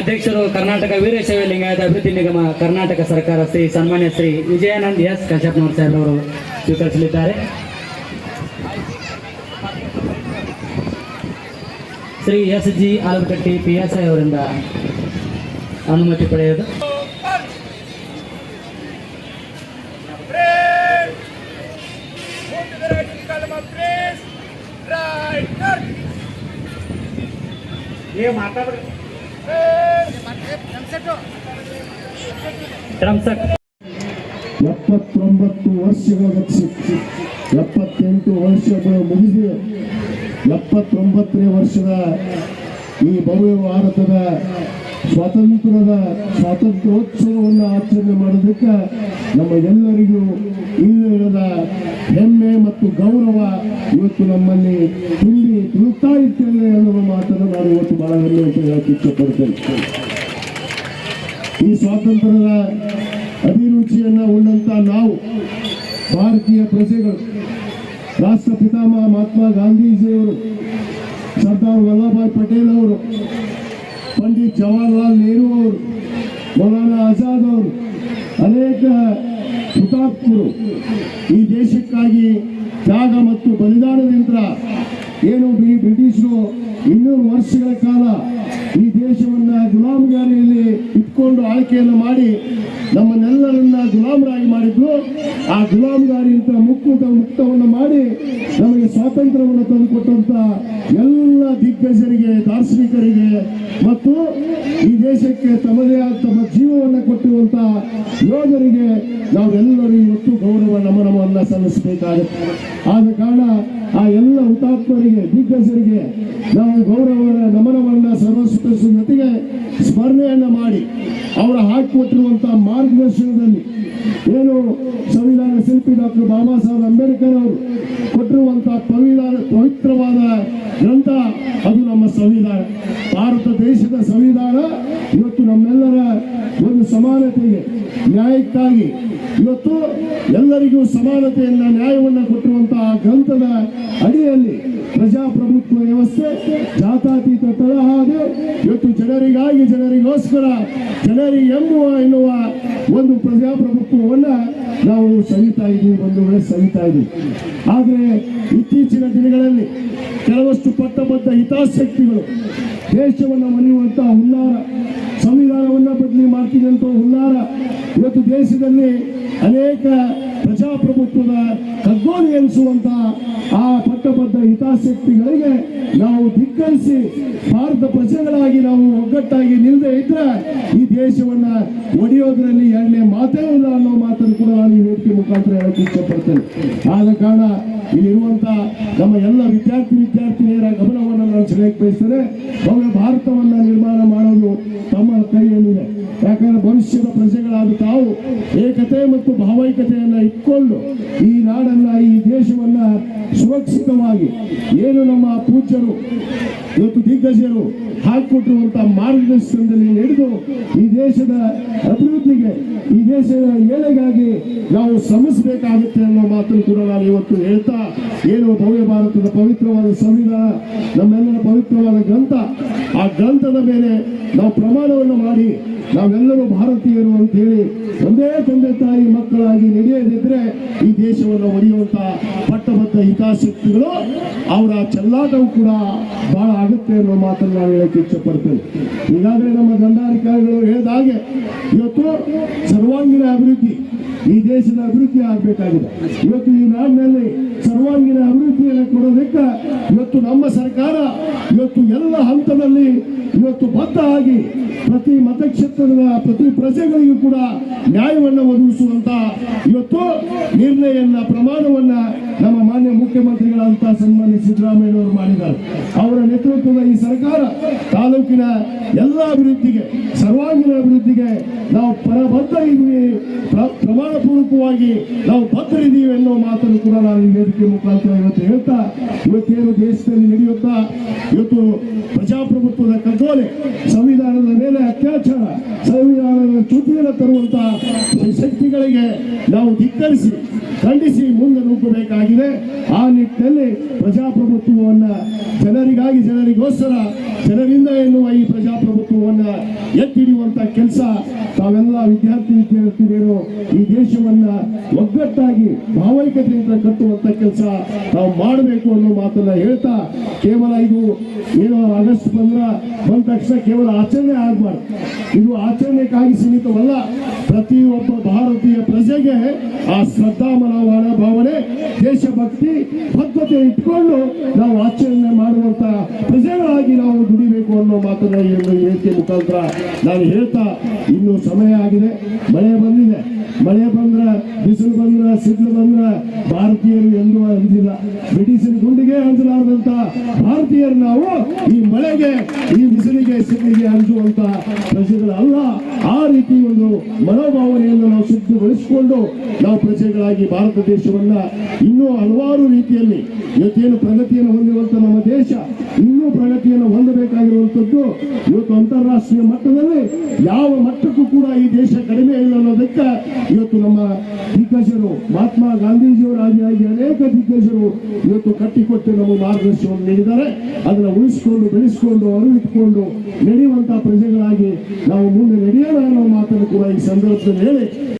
ಅಧ್ಯಕ್ಷರು ಕರ್ನಾಟಕ ವೀರಶೈವ ಲಿಂಗಾಯತ ಅಭಿವೃದ್ಧಿ ನಿಗಮ ಕರ್ನಾಟಕ ಸರ್ಕಾರ ಶ್ರೀ ಸನ್ಮಾನ್ಯ ಶ್ರೀ ವಿಜಯಾನಂದ್ ಎಸ್ ಕಶ್ಯಪ್ನವರ್ ಸಾಹೇಬ್ರವರು ಸ್ವೀಕರಿಸಲಿದ್ದಾರೆ. Shri S G Alukatti P S I ಅವರಿಂದ ಅನುಮತಿ ಪಡೆಯೋದು. ಏ Move ಎಪ್ಪತ್ತೊಂಬತ್ತು ವರ್ಷಗಳ ಎಪ್ಪತ್ತೆಂಟು ವರ್ಷಗಳು ಮುಗಿದು ಎಪ್ಪತ್ತೊಂಬತ್ತನೇ ವರ್ಷದ ಈ ಭವ್ಯ ಭಾರತದ ಸ್ವಾತಂತ್ರ್ಯದ ಸ್ವಾತಂತ್ರ್ಯೋತ್ಸವವನ್ನು ಆಚರಣೆ ಮಾಡೋದಕ್ಕೆ ನಮ್ಮ ಎಲ್ಲರಿಗೂ ಇಲ್ಲದ ಹೆಮ್ಮೆ ಮತ್ತು ಗೌರವ ಇವತ್ತು ನಮ್ಮಲ್ಲಿ ತುಂಬಿ ತುಳುತ್ತಾ ಇರ್ತೇವೆ ಅನ್ನುವ ಮಾತನ್ನು ನಾನು ಇವತ್ತು ಬಹಳ ಹೆಮ್ಮೆ ಅಂತ ಹೇಳಕ್ಕೆ ಇಷ್ಟಪಡ್ತೇನೆ. ಈ ಸ್ವಾತಂತ್ರ್ಯದ ಅಭಿರುಚಿಯನ್ನು ಉಳ್ಳಂತ ನಾವು ಭಾರತೀಯ ಪ್ರಜೆಗಳು, ರಾಷ್ಟ್ರ ಪಿತಾಮಹ ಮಹಾತ್ಮ ಗಾಂಧೀಜಿಯವರು, ಸರ್ದಾರ್ ವಲ್ಲಭಾಯ್ ಪಟೇಲ್ ಅವರು, ಪಂಡಿತ್ ಜವಾಹರ್ಲಾಲ್ ನೆಹರು ಅವರು, ಮೌಲಾನಾ ಆಜಾದ್ ಅವರು, ಅನೇಕ ಹುತಾತ್ಮರು ಈ ದೇಶಕ್ಕಾಗಿ ತ್ಯಾಗ ಮತ್ತು ಬಲಿದಾನದಿಂದ ಏನು ಈ ಬ್ರಿಟಿಷರು ಇನ್ನೂರು ವರ್ಷಗಳ ಕಾಲ ಈ ದೇಶವನ್ನ ಗುಲಾಮಗಾರಿಯಲ್ಲಿ ಇಟ್ಕೊಂಡು ಆಳ್ಕೆಯನ್ನು ಮಾಡಿ ನಮ್ಮನ್ನೆಲ್ಲರನ್ನ ಗುಲಾಮರಾಗಿ ಮಾಡಿದ್ರು. ಆ ಗುಲಾಮಗಾರಿಯಿಂದ ಮುಕ್ತ ಮುಕ್ತವನ್ನು ಮಾಡಿ ನಮಗೆ ಸ್ವಾತಂತ್ರ್ಯವನ್ನು ತಂದುಕೊಟ್ಟಂತ ಎಲ್ಲ ದಿಗ್ಗಜರಿಗೆ, ದಾರ್ಶನಿಕರಿಗೆ ಮತ್ತು ಈ ದೇಶಕ್ಕೆ ತಮ್ಮದೇ ಆದ ತಮ್ಮ ಜೀವವನ್ನು ಕೊಟ್ಟಿರುವಂತ ಯೋಧರಿಗೆ ನಾವೆಲ್ಲರೂ ಇವತ್ತು ಗೌರವ ನಮನವನ್ನ ಸಲ್ಲಿಸಬೇಕಾಗುತ್ತೆ. ಆದ ಕಾರಣ ಆ ಎಲ್ಲ ಹುತಾತ್ಮರಿಗೆ, ದಿಗ್ಗಜರಿಗೆ ನಾವು ಗೌರವ ನಮನವನ್ನ ಸಮರ್ಪಿಸುವ ಜೊತೆಗೆ ಸ್ಮರಣೆಯನ್ನ ಮಾಡಿ ಅವರು ಹಾಕಿಕೊಟ್ಟಿರುವಂತಹ ಮಾರ್ಗದರ್ಶನದಲ್ಲಿ ಏನು ಸಂವಿಧಾನ ಶಿಲ್ಪಿ ಡಾಕ್ಟರ್ ಬಾಬಾ ಸಾಹೇಬ್ ಅಂಬೇಡ್ಕರ್ ಅವರು ಕೊಟ್ಟಿರುವಂತಹ ಪವಿತ್ರ, ಪವಿತ್ರವಾದ ಗ್ರಂಥ, ಅದು ನಮ್ಮ ಸಂವಿಧಾನ. ಭಾರತ ದೇಶದ ಸಂವಿಧಾನ. ಸಮಾನತೆಗೆ ನ್ಯಾಯಕ್ಕಾಗಿ. ಇವತ್ತು ಎಲ್ಲರಿಗೂ ಸಮಾನತೆಯನ್ನ ನ್ಯಾಯವನ್ನು ಕೊಟ್ಟಿರುವಂತಹ ಗ್ರಂಥದ ಅಡಿಯಲ್ಲಿ ಪ್ರಜಾಪ್ರಭುತ್ವ ವ್ಯವಸ್ಥೆ, ಜಾತಾತೀತ ತಳಹಾಗೆ ಇವತ್ತು ಜನರಿಗಾಗಿ ಜನರಿಗೋಸ್ಕರ ಜನರಿ ಎಂಬುವ ಎನ್ನುವ ಒಂದು ಪ್ರಜಾಪ್ರಭುತ್ವವನ್ನ ನಾವು ಸವಿತಾ ಇದ್ದೀವಿ ಒಂದು ಸವಿತಾ ಇದ್ದೀವಿ. ಆದರೆ ಇತ್ತೀಚಿನ ದಿನಗಳಲ್ಲಿ ಕೆಲವಷ್ಟು ಪಟ್ಟಬದ್ಧ ಹಿತಾಸಕ್ತಿಗಳು ದೇಶವನ್ನು ಮನೆಯುವಂತಹ ಹುನ್ನಾರ, ಸಂವಿಧಾನವನ್ನ ಬದಲಿ ಮಾಡ್ತೀನಿ ಅಂತ ಹುನ್ನಾರ ಇವತ್ತು ದೇಶದಲ್ಲಿ ಅನೇಕ ಪ್ರಜಾಪ್ರಭುತ್ವದ ಕಗ್ಗೋಲು ಎನಿಸುವಂತಹ ಆ ಪಟ್ಟಬದ್ಧ ಹಿತಾಸಕ್ತಿಗಳಿಗೆ ನಾವು ಧಿಕ್ಕರಿಸಿ ಭಾರತ ಪ್ರಜೆಗಳಾಗಿ ನಾವು ಒಗ್ಗಟ್ಟಾಗಿ ನಿಲ್ಲದೆ ಇದ್ರೆ ಈ ದೇಶವನ್ನ ಒಡೆಯೋದ್ರಲ್ಲಿ ಎರಡನೇ ಮಾತೇ ಇಲ್ಲ ಅನ್ನೋ ಮಾತನ್ನು ಕೂಡ ನಾನು ಈ ವೇದಿಕೆ ಮುಖಾಂತರ ಹೇಳಕ್ಕೆ ಇಷ್ಟಪಡ್ತೇನೆ. ಆದ ಕಾರಣ ಇಲ್ಲಿರುವಂತ ನಮ್ಮ ಎಲ್ಲ ವಿದ್ಯಾರ್ಥಿ ವಿದ್ಯಾರ್ಥಿನಿಯರ ಗಮನವನ್ನು ನಾನು ಸೆಳೆಯಕ್ಕೆ ಬಯಸ್ತೇನೆ. ಭವ್ಯ ಭಾರತವನ್ನ ನಿರ್ಮಾಣ ಮಾಡೋದು ತಮ್ಮ ಕೈಯಲ್ಲಿದೆ. ಯಾಕಂದ್ರೆ ಭವಿಷ್ಯದ ಪ್ರಜೆಗಳಾದ ತಾವು ಏಕತೆ ಮತ್ತು ಭಾವೈಕತೆಯನ್ನು ಇಟ್ಕೊಂಡು ಈ ನಾಡನ್ನ, ಈ ದೇಶವನ್ನ ಸುರಕ್ಷಿತವಾಗಿ ಏನು ನಮ್ಮ ಪೂಜ್ಯರು, ಇವತ್ತು ದಿಗ್ಗಜರು ಹಾಕಿಕೊಟ್ಟಿರುವಂತಹ ಮಾರ್ಗದರ್ಶನದಲ್ಲಿ ನಡೆದು ಈ ದೇಶದ ಅಭಿವೃದ್ಧಿಗೆ, ಈ ದೇಶದ ಏಳೆಗಾಗಿ ನಾವು ಶ್ರಮಿಸಬೇಕಾಗುತ್ತೆ ಅನ್ನೋ ಮಾತನ್ನು ಕೂಡ ನಾನು ಇವತ್ತು ಹೇಳ್ತಾ ಏನು ಭವ್ಯ ಭಾರತದ ಪವಿತ್ರವಾದ ಸಂವಿಧಾನ, ನಮ್ಮೆಲ್ಲರ ಪವಿತ್ರವಾದ ಗ್ರಂಥ, ಆ ಗ್ರಂಥದ ಮೇಲೆ ನಾವು ಪ್ರಮಾಣವನ್ನು ಮಾಡಿ ನಾವೆಲ್ಲರೂ ಭಾರತೀಯರು ಅಂತ ಹೇಳಿ ಒಂದೇ ತಂದೆ ತಾಯಿ ಮಕ್ಕಳಾಗಿ ನಡೆಯದಿದ್ರೆ ಈ ದೇಶವನ್ನು ಒಡೆಯುವಂತ ಪಟ್ಟಬದ್ಧ ಹಿತಾಸಕ್ತಿಗಳು ಅವರ ಚೆಲ್ಲಾಟವು ಕೂಡ ಬಹಳ ಆಗುತ್ತೆ ಅನ್ನೋ ಮಾತನ್ನು ನಾನು ಹೇಳಕ್ಕೆ ಇಚ್ಛಪಡ್ತೇನೆ ಈಗಾಗಲೇ ನಮ್ಮ ದಂಡಾಧಿಕಾರಿಗಳು ಹೇಳಿದ ಹಾಗೆ ಇವತ್ತು ಸರ್ವಾಂಗೀಣ ಅಭಿವೃದ್ಧಿ ಈ ದೇಶದ ಅಭಿವೃದ್ಧಿ ಆಗಬೇಕಾಗಿದೆ. ಇವತ್ತು ಈ ನಾಡಿನಲ್ಲಿ ಸರ್ವಾಂಗೀಣ ಅಭಿವೃದ್ಧಿಯನ್ನು ಕೊಡೋದಕ್ಕೆ ಇವತ್ತು ನಮ್ಮ ಸರ್ಕಾರ ಇವತ್ತು ಎಲ್ಲ ಹಂತದಲ್ಲಿ ಇವತ್ತು ಬದ್ಧ ಆಗಿ ಪ್ರತಿ ಮತಕ್ಷೇತ್ರದ ಪ್ರತಿ ಪ್ರಜೆಗಳಿಗೂ ಕೂಡ ನ್ಯಾಯವನ್ನು ಒದಗಿಸುವಂತ ಇವತ್ತು ನಿರ್ಣಯನ್ನ, ಪ್ರಮಾಣವನ್ನ ನಮ್ಮ ಮಾನ್ಯ ಮುಖ್ಯಮಂತ್ರಿಗಳಂತ ಸನ್ಮಾನ್ಯ ಸಿದ್ದರಾಮಯ್ಯನವರು ಮಾಡಿದ್ದಾರೆ. ಅವರ ನೇತೃತ್ವದ ಈ ಸರ್ಕಾರ ತಾಲೂಕಿನ ಎಲ್ಲ ಅಭಿವೃದ್ಧಿಗೆ ಸರ್ವಾಂಗೀಣ ಅಭಿವೃದ್ಧಿಗೆ ನಾವು ಪರಬದ್ಧ ಇದ್ದೀವಿ. ಪ್ರ- ಪ್ರಮಾಣ ಪೂರ್ವಕವಾಗಿ ನಾವು ಬದ್ಧರಿದ್ದೀವಿ ಅನ್ನೋ ಮಾತನ್ನು ಕೂಡ ನಾನು ಈ ವೇದಿಕೆ ಮುಖಾಂತರ ಇವತ್ತು ಹೇಳ್ತಾ, ಇವತ್ತೇನು ದೇಶದಲ್ಲಿ ನಡೆಯುತ್ತಾ, ಇವತ್ತು ಪ್ರಜಾಪ್ರಭುತ್ವದ ಕಗ್ಗೋಲೆ, ಸಂವಿಧಾನದ ಮೇಲೆ ಅತ್ಯಾಚಾರ, ಸಂವಿಧಾನದ ಚ್ಯುತಿಯನ್ನು ತರುವಂತಹ ಶಕ್ತಿಗಳಿಗೆ ನಾವು ಧಿಕ್ಕರಿಸಿ, ಖಂಡಿಸಿ ಮುಂದೆ ನುಗ್ಗಬೇಕಾಗಿದೆ. ಆ ನಿಟ್ಟಿನಲ್ಲಿ ಪ್ರಜಾಪ್ರಭುತ್ವವನ್ನ ಜನರಿಗಾಗಿ ಜನರಿಗೋಸ್ಕರ, ಜನರಿಂದ ಎನ್ನುವ ಈ ಪ್ರಜಾಪ್ರಭುತ್ವವನ್ನ ಎತ್ತಿಡಿಯುವಂತ ಕೆಲಸ ತಾವೆಲ್ಲ ವಿದ್ಯಾರ್ಥಿ ವಿದ್ಯಾರ್ಥಿನಿಯರು ಈ ದೇಶವನ್ನ ಒಗ್ಗಟ್ಟಾಗಿ ಭಾವೈಕ್ಯತೆಯಿಂದ ಕಟ್ಟುವಂತ ಕೆಲಸ ನಾವು ಮಾಡಬೇಕು ಅನ್ನೋ ಮಾತನ್ನ ಹೇಳ್ತಾ ಕೇವಲ ಇದು ಏನು ಆಗಸ್ಟ್ ಬಂದ್ರ ಬಂದ ತಕ್ಷಣ ಕೇವಲ ಆಚರಣೆ ಆಗಬಾರ್ದು. ಇದು ಆಚರಣೆಗಾಗಿ ಸೀಮಿತವಲ್ಲ. ಪ್ರತಿಯೊಬ್ಬ ಭಾರತೀಯ ಪ್ರಜೆಗೆ ಆ ಶ್ರದ್ಧಾ ಮನೋಭಾವ ಭಾವನೆ, ದೇಶಭಕ್ತಿ ಬದ್ಧತೆ ಇಟ್ಕೊಂಡು ನಾವು ಆಚರಣೆ ಮಾಡುವಂತ ಪ್ರಜೆಗಳಾಗಿ ನಾವು ದುಡಿಬೇಕು ಅನ್ನೋ ಮಾತನ್ನ ಹೇಳಿಕೆ ಮುಖಾಂತರ ನಾನು ಹೇಳ್ತಾ ಇನ್ನು ಸಮಯ ಆಗಿದೆ. ಮಳೆ ಬಂದಿದೆ. ಮಳೆ ಬಂದ್ರ, ಬಿಸಿಲು ಬಂದ್ರ, ಸಿಡ್ಲು ಬಂದ್ರ ಭಾರತೀಯರು ಎಂದೂ ಅಂದಿಲ್ಲ. ಬ್ರಿಟಿಷರ ಗುಂಡಿಗೆ ಅಂಜಲಾರದಂತ ಭಾರತೀಯರು ನಾವು ಈ ಮಳೆಗೆ, ಈ ಬಿಸಿಲಿಗೆ, ಸಿಡ್ಲಿಗೆ ಅಂಜುವಂತ ಪ್ರಜೆಗಳಲ್ಲ ಆ ರೀತಿ ಒಂದು ಮನೋಭಾವನೆಯನ್ನು ನಾವು ಸಿದ್ಧಗೊಳಿಸಿಕೊಂಡು ನಾವು ಪ್ರಜೆಗಳಾಗಿ ಭಾರತ ದೇಶವನ್ನ ಇನ್ನೂ ಹಲವಾರು ರೀತಿಯಲ್ಲಿ ಇವತ್ತೇನು ಪ್ರಗತಿಯನ್ನು ಹೊಂದಿರುವಂತ ನಮ್ಮ ದೇಶ, ಇನ್ನೂ ಪ್ರಗತಿಯನ್ನು ಹೊಂದಬೇಕಾಗಿರುವಂತದ್ದು ಇವತ್ತು ಅಂತಾರಾಷ್ಟ್ರೀಯ ಮಟ್ಟದಲ್ಲಿ ಯಾವ ಮಟ್ಟಕ್ಕೂ ಕೂಡ ಈ ದೇಶ ಕಡಿಮೆ ಇಲ್ಲ ಅನ್ನೋದಕ್ಕೆ ಇವತ್ತು ನಮ್ಮ ದಿಗ್ಗಜರು ಮಹಾತ್ಮ ಗಾಂಧೀಜಿಯವರ ಆದಿಯಾಗಿ ಅನೇಕ ದಿಗ್ಗಜರು ಇವತ್ತು ಕಟ್ಟಿಕೊಟ್ಟು ನಮ್ಮ ಮಾರ್ಗದರ್ಶನವನ್ನು ನೀಡಿದ್ದಾರೆ. ಅದನ್ನ ಉಳಿಸಿಕೊಂಡು, ಬೆಳೆಸಿಕೊಂಡು, ಅರಿವಿಟ್ಕೊಂಡು ನಡೆಯುವಂತಹ ಪ್ರಜೆಗಳಾಗಿ ನಾವು ಮುಂದೆ ನಡೆಯೋಣ ಅನ್ನೋ ಮಾತನ್ನು ಕೂಡ ಈ ಸಂದರ್ಭದಲ್ಲಿ ಹೇಳಿ.